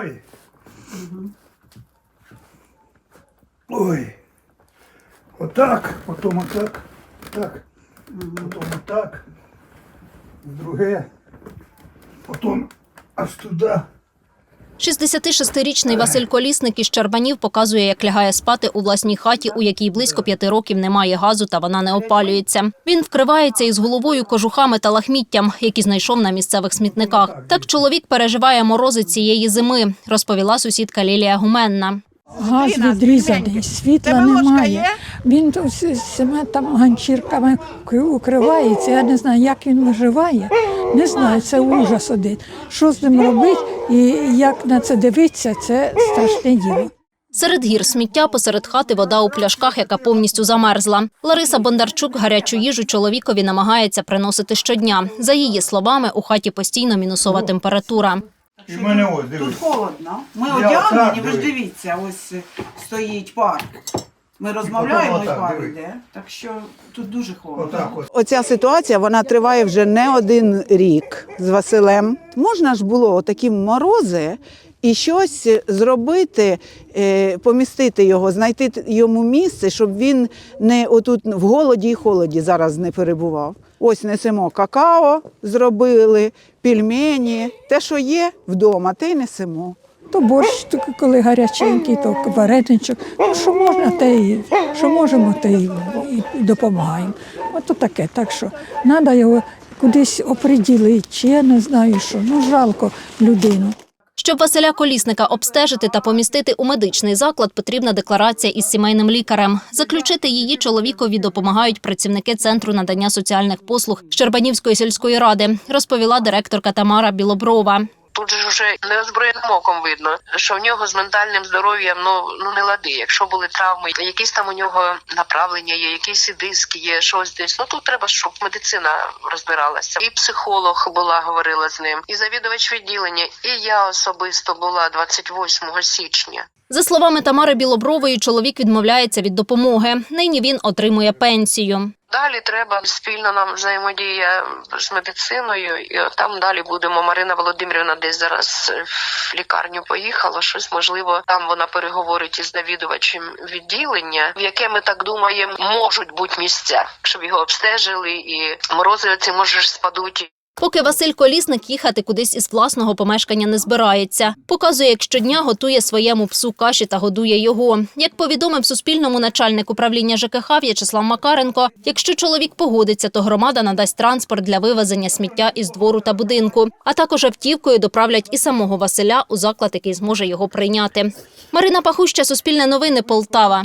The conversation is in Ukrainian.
Ой. Ой. Отак, потім отак, так, потім отак, друге, потім аж туди. 66-річний Василь Колісник із Щербанів показує, як лягає спати у власній хаті, у якій близько п'яти років немає газу та вона не опалюється. Він вкривається із головою кожухами та лахміттям, які знайшов на місцевих смітниках. Так чоловік переживає морози цієї зими, розповіла сусідка Лілія Гуменна. Газ відрізаний, світла немає. Він тут з з цими там ганчірками укривається. Я не знаю, як він виживає. Не знаю, це ужас один. Що з ним робити і як на це дивитися, це страшне діло. Серед гір сміття, посеред хати вода у пляшках, яка повністю замерзла. Лариса Бондарчук гарячу їжу чоловікові намагається приносити щодня. За її словами, у хаті постійно мінусова температура. І мене ось Тут холодно. Ми Я одягнені, отак ви ж дивіться, ось стоїть пар. Ми розмовляємо і отак пар йде. Так що тут дуже холодно. Отак от. Оця ситуація вона триває вже не один рік з Василем. Можна ж було такі морози і щось зробити, е, помістити його, знайти т- йому місце, щоб він не отут в голоді і холоді зараз не перебував. Ось несемо какао, зробили, пельмені, те, що є вдома, те й несемо. То борщ, то коли гаряченький, то вареничок. Ну, що можна, те і що можемо, те і, і допомагаємо. Ото таке. Так що треба його кудись оприділити, чи я не знаю що. Ну, жалко людину. Щоб Василя Колісника обстежити та помістити у медичний заклад, потрібна декларація із сімейним лікарем. Заключити її чоловікові допомагають працівники центру надання соціальних послуг Щербанівської сільської ради, розповіла директорка Тамара Білоброва. Тут же вже неозброєним оком видно, що в нього з ментальним здоров'ям ну ну не лади. Якщо були травми, якісь там у нього направлення є, якісь і диски є, щось десь. Ну тут треба, щоб медицина розбиралася. І психолог була, говорила з ним, і завідувач відділення, і я особисто була 28 січня. За словами Тамари Білобрової, чоловік відмовляється від допомоги. Нині він отримує пенсію. Далі треба спільно нам взаємодія з медициною, і там далі будемо. Марина Володимирівна десь зараз в лікарню поїхала. Щось можливо, там вона переговорить із навідувачем відділення, в яке ми так думаємо, можуть бути місця, щоб його обстежили, і морози ці може спадуть. Поки Василь Колісник їхати кудись із власного помешкання не збирається. Показує, як щодня готує своєму псу каші та годує його. Як повідомив Суспільному начальник управління ЖКХ В'ячеслав Макаренко, якщо чоловік погодиться, то громада надасть транспорт для вивезення сміття із двору та будинку, а також автівкою доправлять і самого Василя у заклад, який зможе його прийняти. Марина Пахуща, Суспільне новини, Полтава.